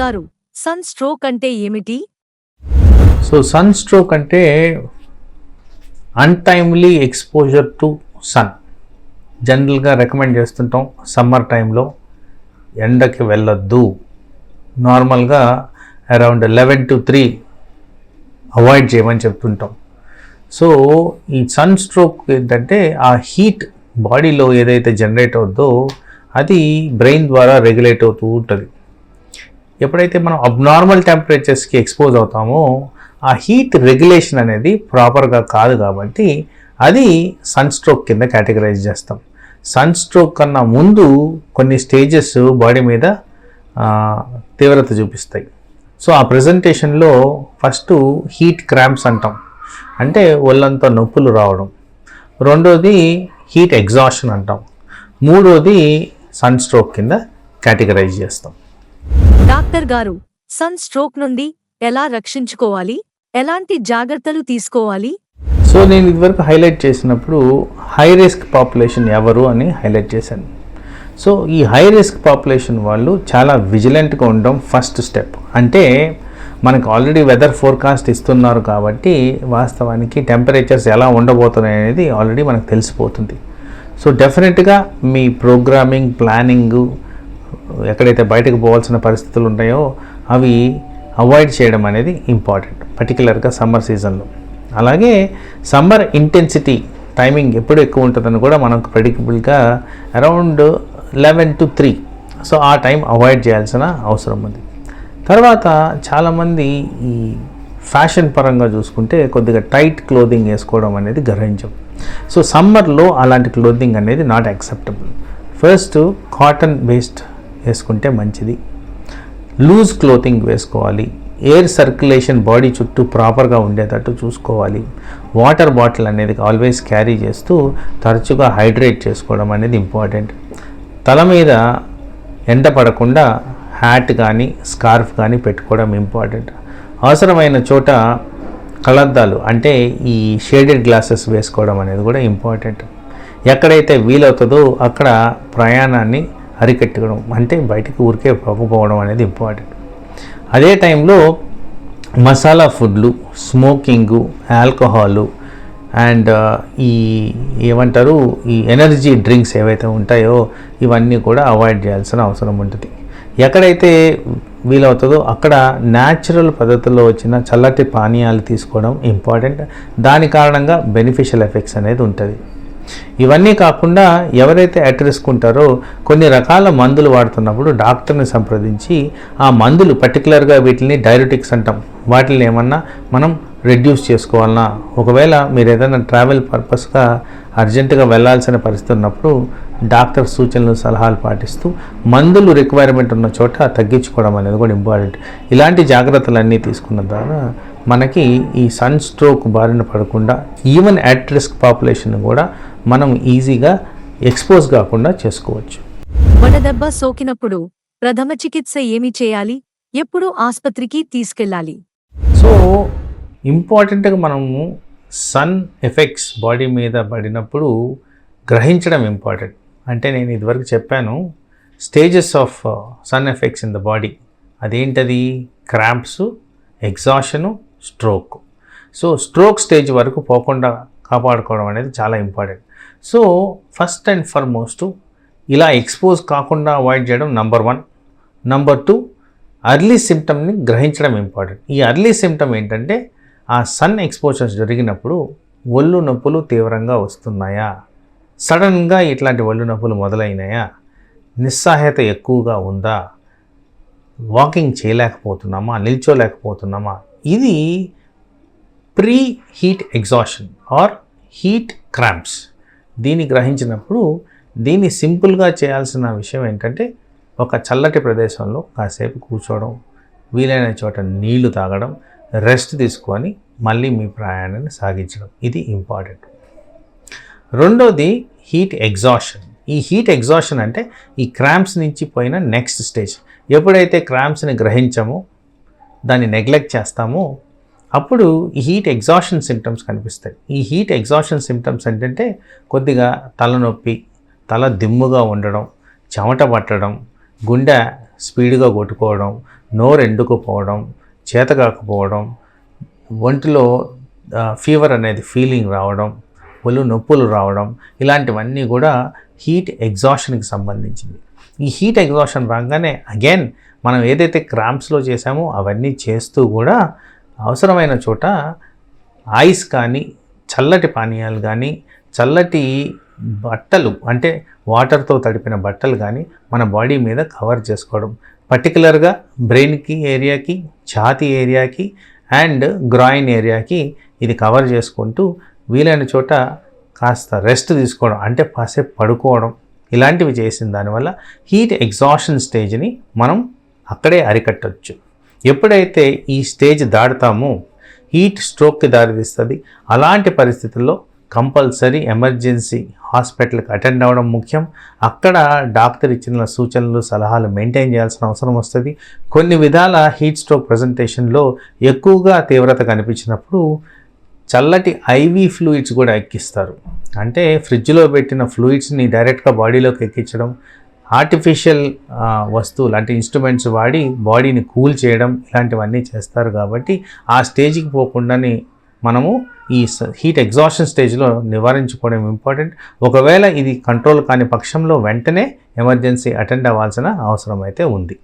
గారు sun stroke అంటే ఏమిటి? సో సన్ స్ట్రోక్ అంటే అన్టైమ్లీ ఎక్స్పోజర్ టు సన్ జనరల్గా రికమెండ్ చేస్తుంటాం సమ్మర్ టైంలో ఎండకి వెళ్ళొద్దు. నార్మల్గా around eleven to three avoid చేయమని చెప్తుంటాం. సో ఈ సన్ స్ట్రోక్ ఏంటంటే ఆ హీట్ బాడీలో ఏదైతే జనరేట్ అవుద్దో అది బ్రెయిన్ ద్వారా రెగ్యులేట్ అవుతూ ఉంటుంది. ఎప్పుడైతే మనం అబ్నార్మల్ టెంపరేచర్స్కి ఎక్స్పోజ్ అవుతామో ఆ హీట్ రెగ్యులేషన్ అనేది ప్రాపర్గా కాదు కాబట్టి అది సన్ స్ట్రోక్ కింద కేటగరైజ్ చేస్తాం. సన్ స్ట్రోక్ కన్నా ముందు కొన్ని స్టేజెస్ బాడీ మీద తీవ్రత చూపిస్తాయి. సో ఆ ప్రజెంటేషన్లో ఫస్ట్ హీట్ క్రాంప్స్ అంటాం. అంటే ఒళ్ళంతా నొప్పులు రావడం. రెండోది హీట్ ఎగ్జాషన్ అంటాం. మూడోది సన్ స్ట్రోక్ కింద కేటగరైజ్ చేస్తాం. డాక్టర్ గారు సన్ స్ట్రోక్ నుండి ఎలా రక్షించుకోవాలి? ఎలాంటి జాగ్రత్తలు తీసుకోవాలి? సో నేను ఇదివరకు హైలైట్ చేసినప్పుడు హై రిస్క్ పాపులేషన్ ఎవరు అని హైలైట్ చేశాను. సో ఈ హై రిస్క్ పాపులేషన్ వాళ్ళు చాలా విజిలెంట్గా ఉండడం ఫస్ట్ స్టెప్. అంటే మనకు ఆల్రెడీ వెదర్ ఫోర్కాస్ట్ ఇస్తున్నారు కాబట్టి వాస్తవానికి టెంపరేచర్స్ ఎలా ఉండబోతున్నాయి అనేది ఆల్రెడీ మనకు తెలిసిపోతుంది. సో డెఫినెట్గా మీ ప్రోగ్రామింగ్ ప్లానింగు ఎక్కడైతే బయటకు పోవాల్సిన పరిస్థితులు ఉంటాయో అవి అవాయిడ్ చేయడం అనేది ఇంపార్టెంట్ పర్టికులర్గా సమ్మర్ సీజన్లో అలాగే సమ్మర్ ఇంటెన్సిటీ టైమింగ్ ఎప్పుడు ఎక్కువ ఉంటుందని కూడా మనకు ప్రెడిక్టబుల్గా around eleven to three so ఆ టైం అవాయిడ్ చేయాల్సిన అవసరం ఉంది. తర్వాత చాలామంది ఈ ఫ్యాషన్ పరంగా చూసుకుంటే కొద్దిగా టైట్ క్లోదింగ్ వేసుకోవడం అనేది గ్రహించం. సో సమ్మర్లో అలాంటి క్లోదింగ్ అనేది not acceptable first cotton based వేసుకుంటే మంచిది. లూజ్ క్లోతింగ్ వేసుకోవాలి. ఎయిర్ సర్క్యులేషన్ బాడీ చుట్టూ ప్రాపర్గా ఉండేటట్టు చూసుకోవాలి. వాటర్ బాటిల్ అనేది ఆల్వేస్ క్యారీ చేస్తూ తరచుగా హైడ్రేట్ చేసుకోవడం అనేది ఇంపార్టెంట్. తల మీద ఎండ పడకుండా హ్యాట్ కానీ స్కార్ఫ్ కానీ పెట్టుకోవడం ఇంపార్టెంట్. అవసరమైన చోట కళద్దాలు అంటే ఈ షేడెడ్ గ్లాసెస్ వేసుకోవడం అనేది కూడా ఇంపార్టెంట్. ఎక్కడైతే వీలవుతుందో అక్కడ ప్రయాణాన్ని అరికట్టడం అంటే బయటికి ఊరికే పోకపోవడం అనేది ఇంపార్టెంట్. అదే టైంలో మసాలా ఫుడ్లు స్మోకింగు ఆల్కహాలు అండ్ ఈ ఏమంటారు ఈ ఎనర్జీ డ్రింక్స్ ఏవైతే ఉంటాయో ఇవన్నీ కూడా అవాయిడ్ చేయాల్సిన అవసరం ఉంటుంది. ఎక్కడైతే వీలవుతుందో అక్కడ న్యాచురల్ పద్ధతిలో వచ్చిన చల్లటి పానీయాలు తీసుకోవడం ఇంపార్టెంట్. దాని కారణంగా బెనిఫిషియల్ ఎఫెక్ట్స్ అనేది ఉంటుంది. ఇవన్నీ కాకుండా ఎవరైతే అట్ రిస్క్ ఉంటారో కొన్ని రకాల మందులు వాడుతున్నప్పుడు డాక్టర్ని సంప్రదించి ఆ మందులు పర్టికులర్గా వీటిని డైరెటిక్స్ అంటాం. వాటిని ఏమన్నా మనం రెడ్యూస్ చేసుకోవాలన్నా ఒకవేళ మీరు ఏదైనా ట్రావెల్ పర్పస్గా అర్జెంటుగా వెళ్ళాల్సిన పరిస్థితి ఉన్నప్పుడు డాక్టర్ సూచనలు సలహాలు పాటిస్తూ మందులు రిక్వైర్మెంట్ ఉన్న చోట తగ్గించుకోవడం అనేది కూడా ఇంపార్టెంట్ ఇలాంటి జాగ్రత్తలన్నీ తీసుకున్న ద్వారా మనకి ఈ సన్ స్ట్రోక్ బారిన పడకుండా ఈవెన్ అట్ రిస్క్ పాపులేషన్ కూడా మనం ఈజీగా ఎక్స్పోజ్ కాకుండా చేసుకోవచ్చు. వడదెబ్బ సోకినప్పుడు ప్రథమ చికిత్స ఏమి చేయాలి? ఎప్పుడు ఆస్పత్రికి తీసుకెళ్ళాలి? సో ఇంపార్టెంట్గా మనము సన్ ఎఫెక్ట్స్ బాడీ మీద పడినప్పుడు గ్రహించడం ఇంపార్టెంట్. అంటే నేను ఇదివరకు చెప్పాను stages of sun effects in the body. అదేంటది? Cramps exhaustion stroke. So stroke stage వరకు పోకుండా కాపాడుకోవడం అనేది చాలా important. So first and foremost ఇలా ఎక్స్పోజ్ కాకుండా అవాయిడ్ చేయడం number one. Number two early సిమ్టమ్ని గ్రహించడం ఇంపార్టెంట్. ఈ అర్లీ సిమ్టమ్ ఏంటంటే ఆ సన్ ఎక్స్పోజర్స్ జరిగినప్పుడు ఒళ్ళు నొప్పులు తీవ్రంగా వస్తున్నాయా? సడన్గా ఇట్లాంటి ఒళ్ళు నొప్పులు మొదలైనాయా? నిస్సహాయత ఎక్కువగా ఉందా? వాకింగ్ చేయలేకపోతున్నామా? నిల్చోలేకపోతున్నామా? ఇది pre heat exhaustion. Or heat cramps. దీన్ని గ్రహించినప్పుడు దీన్ని సింపుల్గా చేయాల్సిన విషయం ఏంటంటే ఒక చల్లటి ప్రదేశంలో కాసేపు కూర్చోవడం వీలైన చోట నీళ్ళు తాగడం రెస్ట్ తీసుకొని మళ్ళీ మీ ప్రయాణాన్ని సాగించడం. ఇది ఇంపార్టెంట్. రెండోది హీట్ ఎగ్జాషన్. ఈ హీట్ ఎగ్జాషన్ అంటే ఈ క్రాంప్స్ నుంచి పోయిన నెక్స్ట్ స్టేజ్. ఎప్పుడైతే క్రాంప్స్ని గ్రహించామో దాన్ని నెగ్లెక్ట్ చేస్తామో అప్పుడు ఈ హీట్ ఎగ్జాషన్ సిమ్టమ్స్ కనిపిస్తాయి. ఈ హీట్ ఎగ్జాషన్ సిమ్టమ్స్ ఏంటంటే కొద్దిగా తలనొప్పి తల దిమ్ముగా ఉండడం చెమట పట్టడం గుండె స్పీడ్గా కొట్టుకోవడం నోరు ఎండుకుపోవడం చేత కాకపోవడం ఒంటిలో ఫీవర్ అనేది ఫీలింగ్ రావడం ఒళ్ళు నొప్పులు రావడం ఇలాంటివన్నీ కూడా హీట్ ఎగ్జాషన్కి సంబంధించింది ఈ హీట్ ఎగ్జాషన్ రాగానే అగైన్ మనం ఏదైతే క్రాంప్స్లో చేసామో అవన్నీ చేస్తూ కూడా అవసరమైన చోట ఐస్ కానీ చల్లటి పానీయాలు కానీ చల్లటి బట్టలు అంటే వాటర్తో తడిపిన బట్టలు కానీ మన బాడీ మీద కవర్ చేసుకోవడం. పర్టికులర్గా బ్రెయిన్కి ఏరియాకి ఛాతీ ఏరియాకి అండ్ గ్రాయిన్ ఏరియాకి ఇది కవర్ చేసుకుంటూ వీలైన చోట కాస్త రెస్ట్ తీసుకోవడం అంటే కాసేపు పడుకోవడం ఇలాంటివి చేసిన దానివల్ల హీట్ ఎగ్జాషన్ స్టేజ్ని మనం అక్కడే అరికట్టవచ్చు ఎప్పుడైతే ఈ స్టేజ్ దాటుతామో హీట్ స్ట్రోక్కి దారితీస్తుంది. అలాంటి పరిస్థితుల్లో కంపల్సరీ ఎమర్జెన్సీ హాస్పిటల్కి అటెండ్ అవ్వడం ముఖ్యం. అక్కడ డాక్టర్ ఇచ్చిన సూచనలు సలహాలు మెయింటైన్ చేయాల్సిన అవసరం వస్తుంది. కొన్ని విధాల హీట్ స్ట్రోక్ ప్రజెంటేషన్లో ఎక్కువగా తీవ్రత కనిపించినప్పుడు చల్లటి ఐవీ ఫ్లూయిడ్స్ కూడా ఎక్కిస్తారు. అంటే ఫ్రిడ్జ్లో పెట్టిన ఫ్లూయిడ్స్ని డైరెక్ట్గా బాడీలోకి ఎక్కించడం ఆర్టిఫిషియల్ వస్తువులు అంటే ఇన్స్ట్రుమెంట్స్ వాడి బాడీని కూల్ చేయడం ఇలాంటివన్నీ చేస్తారు కాబట్టి ఆ స్టేజ్కి పోకుండానే మనము ఈ హీట్ ఎగ్జాషన్ స్టేజ్లో నివారించుకోవడం ఇంపార్టెంట్ ఒకవేళ ఇది కంట్రోల్ కాని పక్షంలో వెంటనే ఎమర్జెన్సీ అటెండ్ అవ్వాల్సిన అవసరం అయితే ఉంది.